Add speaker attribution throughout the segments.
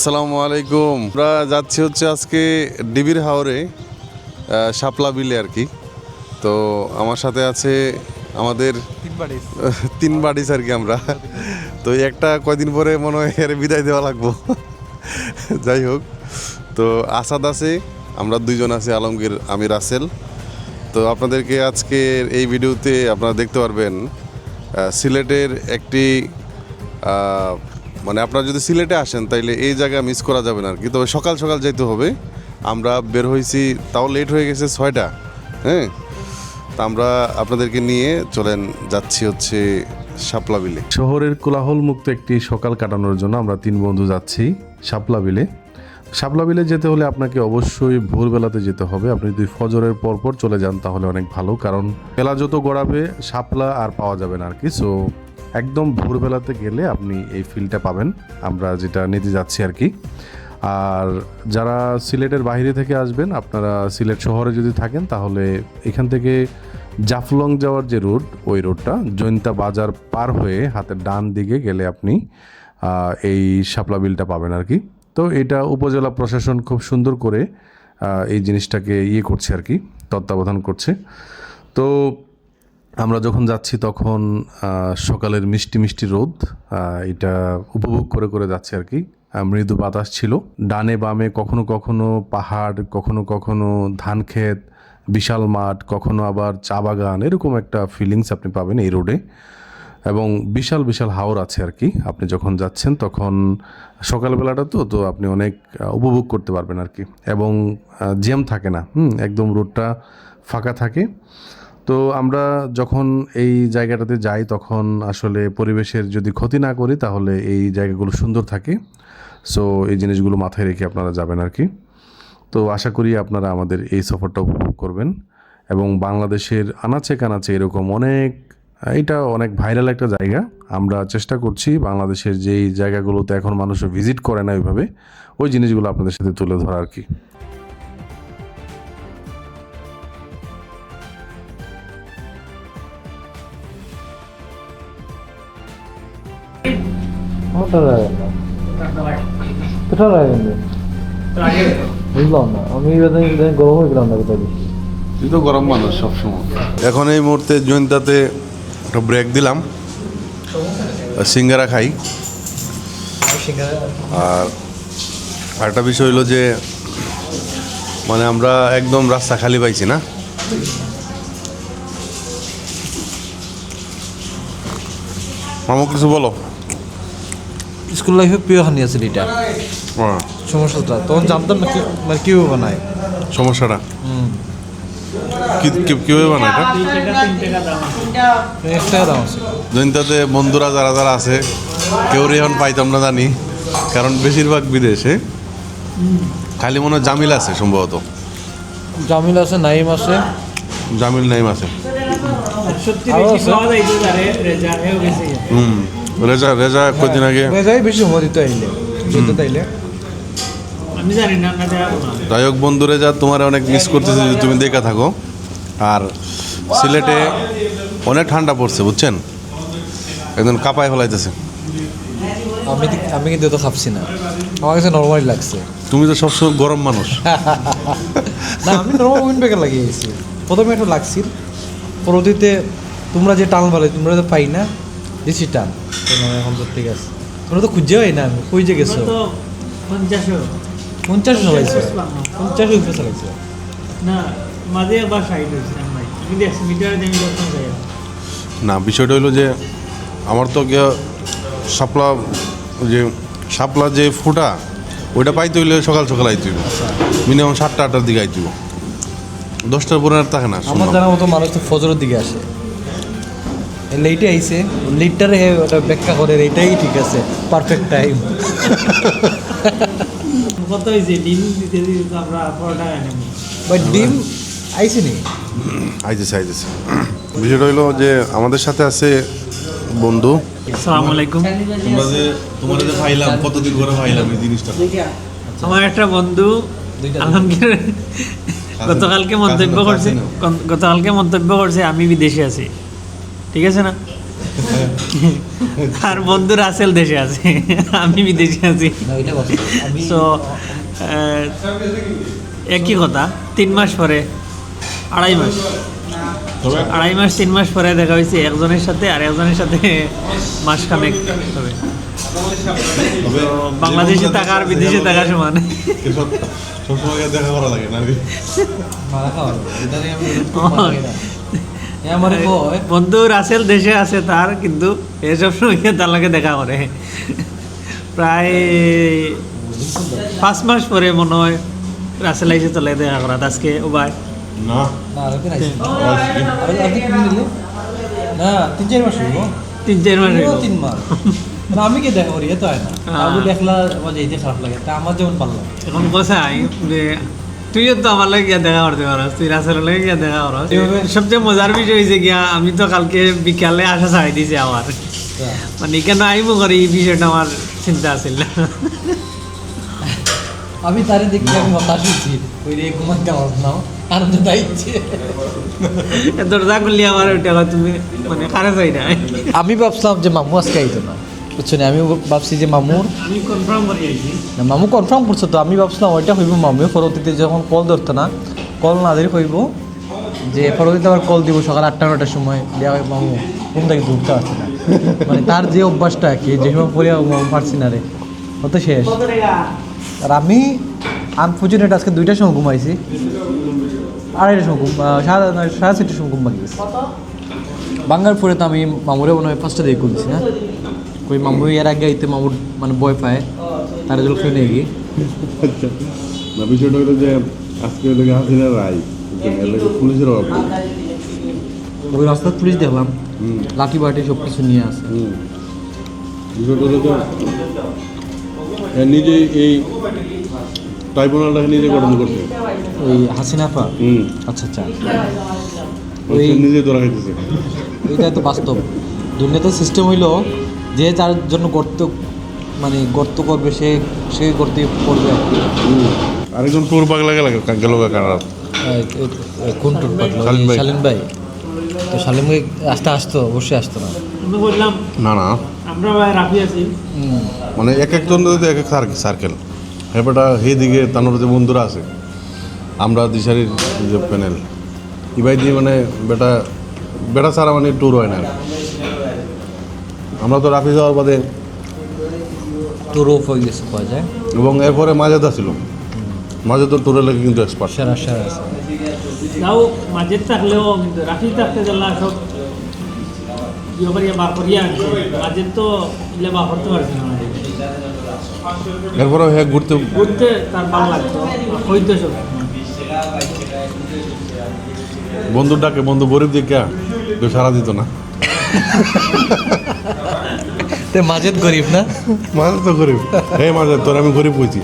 Speaker 1: আসসালামু আলাইকুম। আমরা যাচ্ছি হচ্ছে আজকে ডিবির হাওরে শাপলা বিলে আর কি। তো আমার সাথে আছে আমাদের তিন বাড়িস আর কি আমরা। তো একটা কয়দিন পরে মনে হয় এর বিদায় দেওয়া লাগবো। যাই হোক তো আসাদ আছে আমরা দুইজন আছি আলমগীর আমি রাসেল। তো আপনাদেরকে আজকের এই ভিডিওতে আপনারা দেখতে পারবেন সিলেটের একটি মানে আপনারা যদি সিলেটে আসেন, তাইলে এই জায়গা মিস করা যাবে না আর কি। তবে সকাল সকাল যেতে হবে। আমরা বের হয়েছি তাও লেট হয়ে গেছে ছয়টা হ্যাঁ? তা আমরা আপনাদেরকে নিয়ে চলেন, যাচ্ছি হচ্ছে শাপলা বিলে।
Speaker 2: শহরের কোলাহল মুক্ত একটি সকাল কাটানোর জন্য আমরা তিন বন্ধু যাচ্ছি শাপলা বিলে। শাপলা বিলে যেতে হলে আপনাকে অবশ্যই ভোরবেলাতে যেতে হবে। আপনি যদি ফজরের পর পর চলে যান, তাহলে অনেক ভালো, কারণ বেলা যত গড়াবে, শাপলা আর পাওয়া যাবে না আর কি। সো একদম ভোরবেলাতে গেলে আপনি এই ফিলটা পাবেন। আমরা যেটা নিতে যাচ্ছি আর কি আর যারা সিলেটের বাইরে থেকে আসবেন, আপনারা সিলেট শহরে যদি থাকেন, তাহলে এখান থেকে জাফলং যাওয়ার যে রোড ওই রোডটা জৈন্তা বাজার পার হয়ে হাতের ডান দিকে গেলে আপনি এই শাপলা বিলটা পাবেন আর কি তো এটা উপজেলা প্রশাসন খুব সুন্দর করে এই জিনিসটাকে ইয়ে করছে আর কি তত্ত্বাবধান করছে। তো আমরা যখন যাচ্ছি তখন সকালের মিষ্টি মিষ্টি রোদ এটা উপভোগ করে করে যাচ্ছে আর কি। মৃদু বাতাস ছিল। ডানে বামে কখনো কখনো পাহাড়, কখনো কখনো ধান ক্ষেত, বিশাল মাঠ, কখনো আবার চা বাগান, এরকম একটা ফিলিংস আপনি পাবেন এই রোডে। এবং বিশাল বিশাল হাওর আছে আর কি। আপনি যখন যাচ্ছেন তখন, সকালবেলাটা তো তো আপনি অনেক উপভোগ করতে পারবেন আর কি। এবং জ্যাম থাকে না, হুম, একদম রোডটা ফাঁকা থাকে। তো আমরা যখন এই জায়গাটাতে যাই, তখন আসলে পরিবেশের যদি ক্ষতি না করি, তাহলে এই জায়গাগুলো সুন্দর থাকে। সো এই জিনিসগুলো মাথায় রেখে আপনারা যাবেন আর কি। তো আশা করি আপনারা আমাদের এই সফরটা উপভোগ করবেন এবং বাংলাদেশের আনাচে কানাচে এরকম অনেক, এটা অনেক ভাইরাল একটা জায়গা। আমরা চেষ্টা করছি বাংলাদেশের যেই জায়গাগুলোতে এখন মানুষ ভিজিট করে না ওইভাবে, ওই জিনিসগুলো আপনাদের সাথে তুলে ধরা আর কি।
Speaker 3: মোটা লাগে না কোথা লাগে না বুঝলাম না আমি গরম হয়ে গেলাম না কোথায়
Speaker 1: তুই তো গরম মানুষ সবসময় এখন এই মুহূর্তে জৈন্তাতে একটা ব্রেক দিলাম। সিঙ্গারা খাই। আর আরেকটা বিষয় হলো যে মানে আমরা একদম রাস্তা খালি পাইছি না। মামু কিছু বলো।
Speaker 3: স্কুল লাইফে প্রিয় খানি আছে এটা
Speaker 1: হ্যাঁ,
Speaker 3: সমস্যাটা তখন জানতাম না কি মানে কীভাবে বানায়।
Speaker 1: সমস্যাটা? কি কি- কীভাবে বানায় এটা?
Speaker 3: দাম আছে।
Speaker 1: জৈন্তাতে বন্ধুরা যারা যারা আছে কেউ এখন পাইতাম না জানি কারণ বেশিরভাগ বিদেশে। খালি মনে হয় জামিল আছে সম্ভবত।
Speaker 3: জামিল আছে নাইম আছে।
Speaker 1: জামিল নাইম আছে। হুম। রেজা রেজা কদিন আগে?
Speaker 3: মেজাই বেশি সময় দিতে আইলে যেতে তাইলে।
Speaker 4: আমি জানি না না দেওয়া না।
Speaker 1: যাই হোক বন্ধু রেজা তোমার অনেক মিস করতেছে যদি তুমি দেখা থাকো। আর সিলেটে অনেক ঠান্ডা পড়ছে বুঝছেন? একদম কাপায় ফেলাইতেছে।
Speaker 3: আমি আমি কিন্তু তো খাপছি না। আমার কাছে নর্মালি লাগছে।
Speaker 1: তুমি তো সবসময় গরম মানুষ।
Speaker 3: না আমি নর্মাল উইন ব্রেকার লাগিয়ে গেছি প্রথমে একটু লাগছিল। পরবর্তীতে তোমরা যে টান বলে তোমরা তো পাই না বেশি টান। না, এখন তো ঠিক আছে। তোমরা তো খুঁজে পাই না খুঁজে গেছো? পঞ্চাশ চালাইছো। পঞ্চাশ উপরে চালাইছো?
Speaker 4: মাঝে আবার হয়েছে
Speaker 1: বিষয়টা হলো যে আমার তো গিয়া শাপলা যে শাপলা যে ফুটা ওইটা পাইতে হইলে সকাল সকাল আইতে হইব। মিনিমাম সাতটা আটটার দিকে আইতে হইব। দশটার পরে আর থাকে না
Speaker 3: আমার জানা মতো মানুষ তো ফজরের দিকে আসে। লেটে আইছে। লেটটারে ওটা ব্যাখ্যা করে এটাই ঠিক আছে পারফেক্ট টাইম
Speaker 4: কত হয়েছে ডিম দিতে দিতে আমরা পরোটা এনেছি
Speaker 3: বাট ডিম আইছে নি?
Speaker 1: বিষয়টা হইল যে আমাদের সাথে আছে বন্ধু।
Speaker 4: আসসালামু আলাইকুম।
Speaker 1: তোমরা যে তোমার যে পাইলাম কতদিন করে পাইলাম এই জিনিসটা?
Speaker 4: আমার একটা বন্ধু
Speaker 3: দুইটা।
Speaker 4: আলমগীর গতকালকে মন্তব্য করছে। গতকালকে মন্তব্য করছে আমি বিদেশে আছি। ঠিক আছে না? আর বন্ধু রাসেল দেশে আছে। আমি বিদেশে আছি। তো একই কথা। তিন মাস পরে আড়াই মাস। আড়াই মাস তিন মাস পরে দেখা হয়েছে একজনের সাথে আর একজনের সাথে মাস খানেক হবে। বাংলাদেশে থাকা আর বিদেশে থাকা সমান।
Speaker 1: সবসময় দেখা করা লাগে না
Speaker 4: বন্ধু রাসেল দেশে আছে তার কিন্তু এসব সময় তার লাগে দেখা করে। প্রায় পাঁচ মাস পরে মনে হয় রাসেল আইসে চলে দেখা করা আজকে
Speaker 3: আপনি কি নিলে তিন চার মাস
Speaker 4: তিন চার মাস হয়ে।
Speaker 3: তিন মাস। আমি কি দেখা করি? এ তো হয় না।
Speaker 4: হ্যাঁ।
Speaker 3: আমি দেখলা আমার যেতে খারাপ লাগে তা আমার যেমন ভালো লাগে।
Speaker 4: এখন কোথায় যে তুইও তো আমার লাগে গিয়া দেখা করতে পারস তুই রাসেলের লাগে গিয়া দেখা করস। সবচেয়ে মজার বিষয় হয়েছে গিয়া আমি তো কালকে বিকালে আসা ছাড়াই দিয়েছি আমার মানে কেন আইবো করে এই বিষয়টা আমার চিন্তা আছিল না।
Speaker 3: আমি তারে দেখি আমি হতাশ হচ্ছি ওই রে কামাজ নাও আনন্দ দাইছে
Speaker 4: দরজা খুললি আমার ওইটা তুমি মানে কারে চাই না
Speaker 3: আমি ভাবছিলাম যে মামু আজকে আইতো না। বুঝছ না? আমি ভাবছি যে মামুর
Speaker 4: আমি কনফার্ম করে আইছি
Speaker 3: না, মামু কনফার্ম করছ তো আমি ভাবছিলাম ওইটা হইব মামু পরবর্তীতে যখন কল ধরতো না কল না ধরে হইব যে পরবর্তীতে আবার কল দিব সকাল আটটা নটার সময়। দেওয়া হয় মামু ঘুম থেকে ঘুরতে পারছে না। মানে তার যে অভ্যাসটা কি যে সময় পরে মামু পারছি না রে। ও তো শেষ আর আমি আনফর্চুনেট আজকে দুইটার সময় ঘুমাইছি আড়াইটার সময় ঘুম সাড়ে সাড়ে চারটার সময় ঘুম ভাঙিয়েছি বাঙ্গার পরে তো আমি মামুরে মনে হয় ফার্স্টে দিয়ে করছি না ওই মামু এর আগে আইতে মামুর মানে ভয় পায়। তার জন্য নিয়ে গিয়ে।
Speaker 1: না বিষয়টা হলো যে আজকে ওদেরকে হাসিনা রায় পুলিশের অভাব।
Speaker 3: ওই রাস্তার পুলিশ দেখলাম। লাঠি বাটি সব কিছু নিয়ে আসে
Speaker 1: বিষয়টা হলো যে নিজে এই ট্রাইব্যুনালটাকে নিজে গঠন করছে।
Speaker 3: ওই হাসিনাফা
Speaker 1: হুম।
Speaker 3: আচ্ছা আচ্ছা।
Speaker 1: ওই নিজে ধরা খাইতেছে।
Speaker 3: এইটা তো বাস্তব। দুর্নীতির সিস্টেম হইল যে যার জন্য গর্ত মানে গর্ত করবে সে সে গর্তে পড়বে।
Speaker 1: আরেকজন টুর পাগলা গেল গেল কানাডা
Speaker 3: কোন টুর পাগলা?
Speaker 1: শালীন ভাই।
Speaker 3: তো শালীন ভাই আসতে আসতো অবশ্যই আসতো না।
Speaker 4: বললাম
Speaker 1: না না।
Speaker 4: আমরা ভাই রাফি আছি।
Speaker 1: মানে এক একজন এক এক সার্কেল হেপাটা হে দিকে তানোর যে বন্ধুরা আছে আমরা দিশারির যে প্যানেল ইবাই দিয়ে মানে বেটা বেটা ছাড়া মানে ট্যুর হয় না। আমরা তো রাফি যাওয়ার বাদে
Speaker 3: টুর অফ হয়ে গেছে পাওয়া যায়।
Speaker 1: এবং এরপরে মাঝেদা ছিল। মাঝেদা ট্যুরের লেগে কিন্তু এক্সপার্ট
Speaker 3: সেরা সেরা আছে
Speaker 4: তাও মাঝে থাকলেও কিন্তু রাফি থাকতে গেলা সব তো ইলে বার করতে পারছি না
Speaker 1: এরপরে হ্যাঁ ঘুরতে
Speaker 4: ঘুরতে তার ভালো লাগতো। হইতো সব।
Speaker 1: বন্ধুর ডাকে বন্ধু গরিব দিকে কেউ সারা দিত না।
Speaker 3: তে माझेच गरीब না
Speaker 1: माझं तो गरीब हे माझं तर আমি गरीब কইছি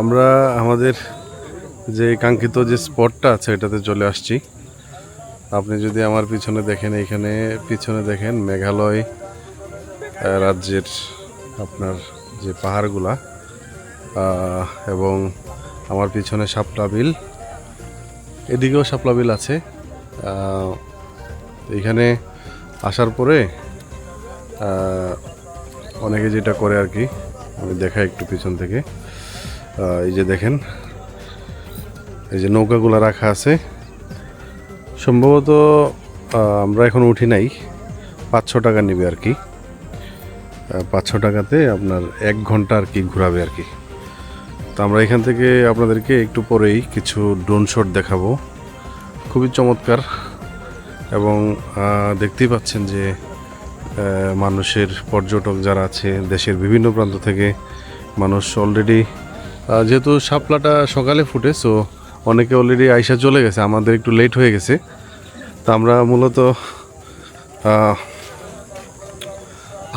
Speaker 1: আমরা আমাদের যে কাঙ্ক্ষিত যে স্পটটা আছে এটাতে চলে আসছি। আপনি যদি আমার পিছনে দেখেন, এখানে পিছনে দেখেন মেঘালয় রাজ্যের আপনার যে পাহাড়গুলা এবং আমার পিছনে শাপলা বিল। এদিকেও শাপলা বিল আছে। এখানে আসার পরে অনেকে যেটা করে আর কি, আমি দেখাই একটু পিছন থেকে। এই যে দেখেন, এই যে নৌকাগুলো রাখা আছে। সম্ভবত আমরা এখন উঠি নাই। পাঁচশো টাকা নেবে আর কি। পাঁচশো টাকাতে আপনার এক ঘণ্টা আর কি ঘোরাবে আর কি। তো আমরা এখান থেকে আপনাদেরকে একটু পরেই কিছু ড্রোন শট দেখাবো। খুবই চমৎকার। এবং দেখতেই পাচ্ছেন যে মানুষের পর্যটক যারা আছে, দেশের বিভিন্ন প্রান্ত থেকে মানুষ অলরেডি যেহেতু শাপলাটা সকালে ফুটে সো অনেকে অলরেডি আইসা চলে গেছে আমাদের একটু লেট হয়ে গেছে। তা আমরা মূলত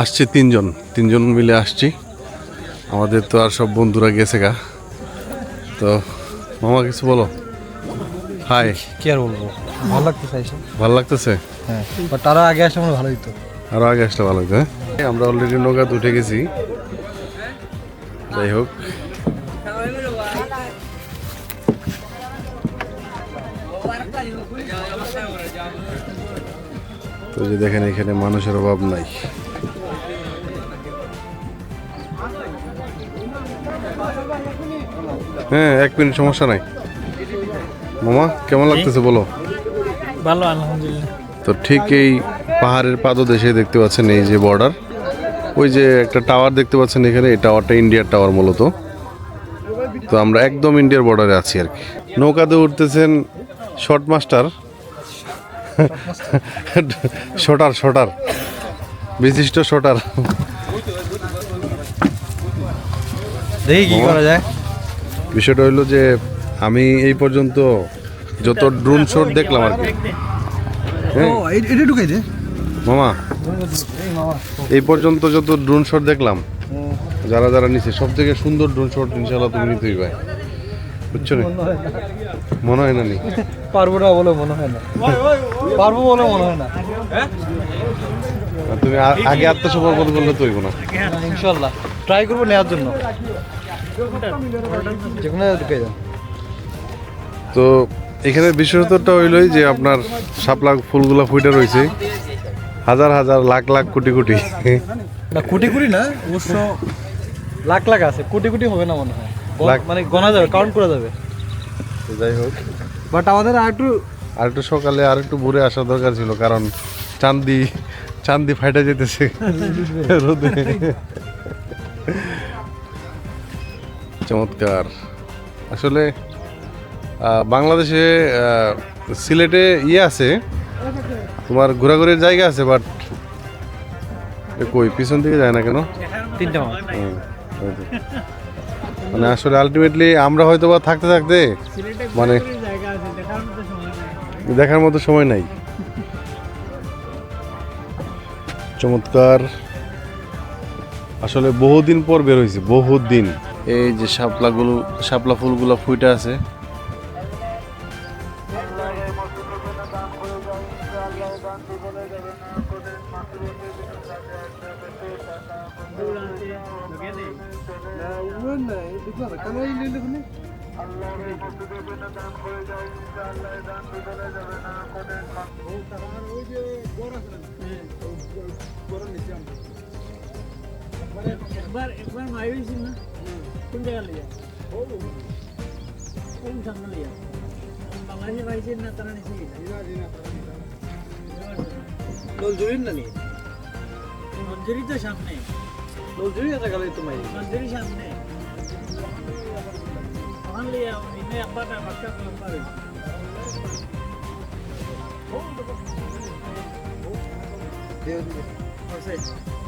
Speaker 1: আসছি তিনজন তিনজন মিলে আসছি। আমাদের তো আর সব বন্ধুরা গেছে গা। তো মামা কিছু বলো? হাই
Speaker 3: কি আর বলব? ভালো লাগতেছে
Speaker 1: ভালো লাগতেছে?
Speaker 3: হ্যাঁ বাট তারা আগে আসলে আমার ভালো হতো
Speaker 1: আরও আগে আসলে ভালো হতো হ্যাঁ? আমরা অলরেডি নৌকাতে উঠে গেছি। যাই হোক। তো যে দেখেন এখানে মানুষের অভাব নাই। হ্যাঁ এক মিনিট সমস্যা নাই। মামা কেমন লাগতেছে বলো?
Speaker 4: ভালো আলহামদুলিল্লাহ।
Speaker 1: তো ঠিক এই পাহাড়ের পাদদেশে দেখতে পাচ্ছেন এই যে বর্ডার ওই যে একটা টাওয়ার দেখতে পাচ্ছেন এখানে এই টাওয়ারটা ইন্ডিয়ার টাওয়ার মূলত। তো আমরা একদম ইন্ডিয়ার বর্ডারে আছি আর কি। নৌকাতে উঠতেছেন শর্ট মাস্টার শটার শটার। বিশিষ্ট শটার।
Speaker 3: দেখি কি করা যায়।
Speaker 1: বিষয়টা হইল যে আমি এই পর্যন্ত যত ড্রোন শট দেখলাম আর কি। মামা এই পর্যন্ত যত ড্রোন শট দেখলাম যারা যারা নিছে সব থেকে সুন্দর ড্রোন শট ইনশাল্লাহ তুমি নিতেই ভাই বুঝছ না? মনে হয় না। নি
Speaker 3: পারব না বলে মনে হয় না। পারব বলে মনে হয় না।
Speaker 1: তুমি আগে আত্মসমর্পণ করলে তো না।
Speaker 3: ইনশাল্লাহ। ট্রাই করব নেওয়ার জন্য। যে কোনো জায়গায় ঢুকাই
Speaker 1: তো এখানে বিশেষত্বটা হইলই যে আপনার শাপলা ফুলগুলা ফুটে রয়েছে হাজার হাজার লাখ লাখ কোটি কোটি।
Speaker 3: না কোটি কোটি না অবশ্য লাখ লাখ আছে। কোটি কোটি হবে না মনে হয়। মানে গোনা যাবে কাউন্ট করা যাবে।
Speaker 1: যাই হোক।
Speaker 3: বাট আমাদের আর একটু
Speaker 1: আর একটু সকালে আর একটু ভোরে আসা দরকার ছিল কারণ চান্দি চান্দি ফাইটা যেতেছে। রোদে। চমৎকার। আসলে বাংলাদেশে সিলেটে ইয়ে আছে তোমার ঘোরাঘুরির জায়গা আছে বাট কই পিছন দিকে যায় না কেন?
Speaker 3: তিনটা।
Speaker 1: মানে আসলে আলটিমেটলি আমরা হয়তো বা থাকতে থাকতে মানে
Speaker 4: দেখার মতো সময় নাই।
Speaker 1: চমৎকার। আসলে বহুদিন পর বের হয়েছে, বহুদিন। এই যে শাপলাগুলো, শাপলা ফুলগুলো ফুইটা আছে
Speaker 4: একবার একবার মাই হয়েছিল না কোন জায়গা লিয়া কোন সামনে লিয়া বাংলাদেশে পাইছেন না তারা নিচে
Speaker 3: নলজুরির না নি
Speaker 4: মঞ্জুরি তো সামনে
Speaker 3: নলজুরি আছে গেলে তোমার
Speaker 4: মঞ্জুরি সামনে ওখান লিয়া ইনে একবার না বাক্কা একবার
Speaker 3: কারার নেই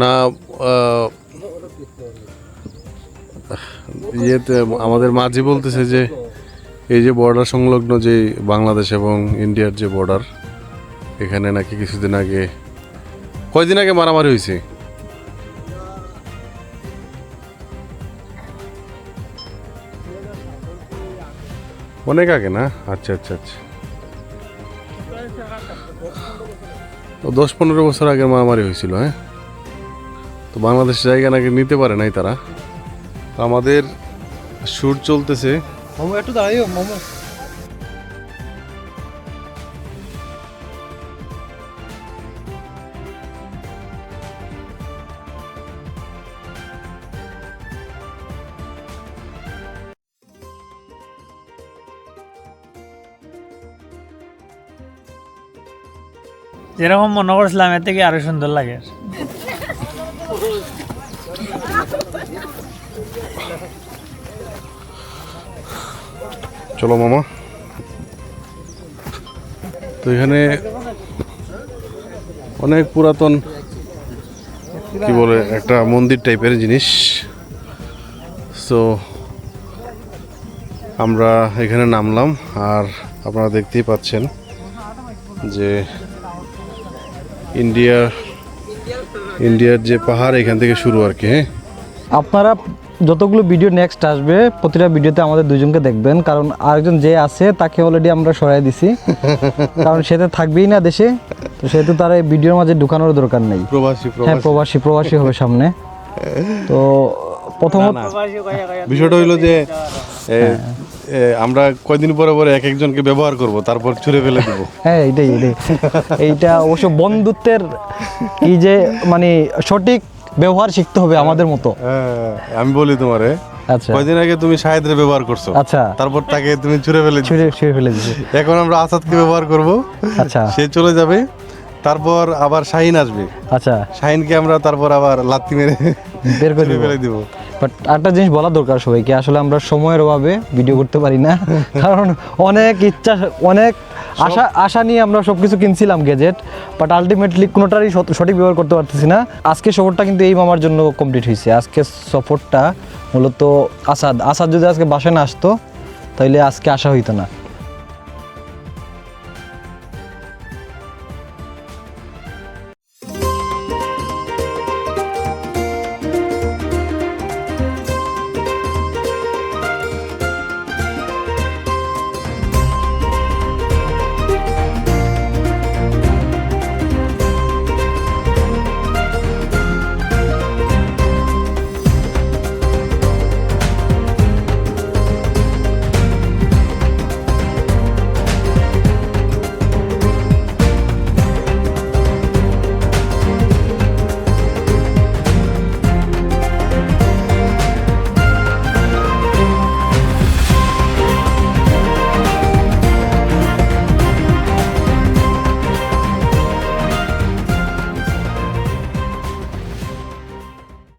Speaker 1: না ইয়েতে আমাদের মাঝি বলতেছে যে, এই যে বর্ডার সংলগ্ন যে বাংলাদেশ এবং ইন্ডিয়ার যে বর্ডার এখানে নাকি কিছুদিন আগে, কয়দিন আগে মারামারি হয়েছে? অনেক আগে না? আচ্ছা আচ্ছা আচ্ছা। তো দশ পনেরো বছর আগে মারামারি হয়েছিল হ্যাঁ? তো বাংলাদেশ জায়গা নাকি নিতে পারে নাই তারা? আমাদের সুর চলতেছে।
Speaker 5: একটু মোমো।
Speaker 4: যেরকম মনে করছিলাম, এর থেকে আরও সুন্দর লাগে।
Speaker 1: চলো মামা। তো এখানে অনেক পুরাতন, কি বলে, একটা মন্দির টাইপের জিনিস। সো আমরা এখানে নামলাম, আর আপনারা দেখতেই পাচ্ছেন যে ইন্ডিয়ার ইন্ডিয়ার যে পাহাড় এখান থেকে শুরু আর কি হ্যাঁ?
Speaker 3: আপনারা যতগুলো ভিডিও নেক্সট আসবে প্রতিটা ভিডিওতে আমাদের দুজনকে দেখবেন। কারণ আরেকজন যে আছে তাকে অলরেডি আমরা সরাই দিছি। কারণ সে তো থাকবেই না দেশে। তো সেহেতু তার এই ভিডিওর মাঝে ঢুকানোর দরকার নেই।
Speaker 1: প্রবাসী
Speaker 3: হ্যাঁ প্রবাসী। প্রবাসী হবে সামনে। তো প্রথমত
Speaker 1: বিষয়টা হইল যে আমরা কয়দিন পরে পরে এক একজনকে ব্যবহার করব তারপর ছুঁড়ে ফেলে দেবো।
Speaker 3: হ্যাঁ এইটাই এইটাই এইটা অবশ্য বন্ধুত্বের কি যে মানে সঠিক ব্যবহার শিখতে হবে আমাদের মতো।
Speaker 1: হ্যাঁ, আমি বলি তোমারে
Speaker 3: আচ্ছা।
Speaker 1: কয়দিন আগে তুমি শাহেদরে ব্যবহার করছ
Speaker 3: আচ্ছা।
Speaker 1: তারপর তাকে তুমি ছুঁড়ে ফেলে দিছো।
Speaker 3: ছুঁড়ে ছুঁড়ে ফেলে দিছে।
Speaker 1: এখন আমরা আসাদকে ব্যবহার করব
Speaker 3: আচ্ছা।
Speaker 1: সে চলে যাবে তারপর আবার শাহিন আসবে।
Speaker 3: আচ্ছা।
Speaker 1: শাহিনকে আমরা তারপর আবার লাত্তি মেরে
Speaker 3: বের করে
Speaker 1: ফেলে দিব।
Speaker 3: বাট একটা জিনিস বলা দরকার সবাইকে আসলে আমরা সময়ের অভাবে ভিডিও করতে পারি না। কারণ অনেক ইচ্ছা অনেক আশা আশা নিয়ে আমরা সব কিছু কিনছিলাম গেজেট বাট আলটিমেটলি কোনোটারই সঠিক ব্যবহার করতে পারতেছি না। আজকে সফরটা কিন্তু এই মামার জন্য কমপ্লিট হয়েছে আজকে সফরটা মূলত আসাদ। আসাদ যদি আজকে বাসায় না আসতো তাহলে আজকে আসা হইতো না।